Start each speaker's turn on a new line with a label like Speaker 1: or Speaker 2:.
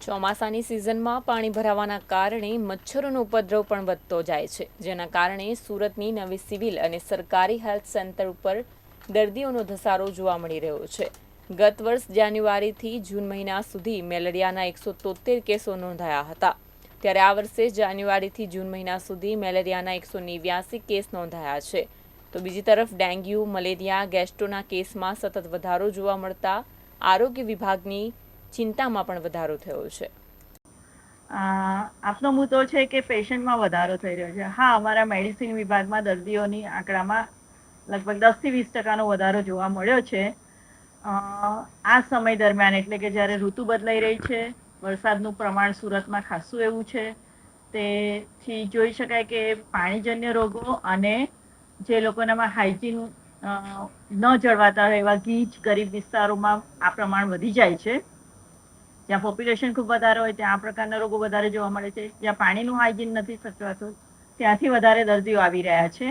Speaker 1: ચોમાસાની સિઝનમાં પાણી ભરાવાના કારણે મચ્છરોનો ઉપદ્રવ પણ વધતો જાય છે. જેના કારણે સુરતની નવી સિવિલ અને સરકારી હેલ્થ સેન્ટર ઉપર દર્દીઓનો ધસારો જોવા મળી રહ્યો છે. ગત વર્ષ જાન્યુઆરીથી જૂન મહિના સુધી મેલેરિયાના એકસો તોતેર કેસો નોંધાયા હતા. ત્યારે આ વર્ષે જાન્યુઆરીથી જૂન મહિના સુધી મેલેરિયાના એકસો નેવ્યાસી કેસ નોંધાયા છે. તો બીજી તરફ ડેન્ગ્યુ, મલેરિયા, ગેસ્ટ્રોના કેસમાં સતત વધારો જોવા મળતા આરોગ્ય વિભાગની ચિંતામાં પણ વધારો થયો છે.
Speaker 2: આપનો મુદ્દો છે કે પેશન્ટમાં વધારો થઈ રહ્યો છે. હા, અમારા મેડિસિન વિભાગમાં દર્દીઓની આંકડામાં લગભગ દસથી વીસ ટકાનો વધારો જોવા મળ્યો છે. આ સમય દરમિયાન એટલે કે જ્યારે ઋતુ બદલાઈ રહી છે, વરસાદનું પ્રમાણ સુરતમાં ખાસું એવું છે, તેથી જોઈ શકાય કે પાણીજન્ય રોગો અને જે લોકોનામાં હાઇજીન ન જળવાતા હોય એવા ગીચ, ગરીબ વિસ્તારોમાં આ પ્રમાણ વધી જાય છે. જ્યાં પોપ્યુલેશન ખૂબ વધારે હોય, ત્યાં આ પ્રકારના રોગો વધારે જોવા મળે છે. જ્યાં પાણીનું હાઇજીન નથી સચવાતું ત્યાંથી વધારે દર્દીઓ આવી રહ્યા છે.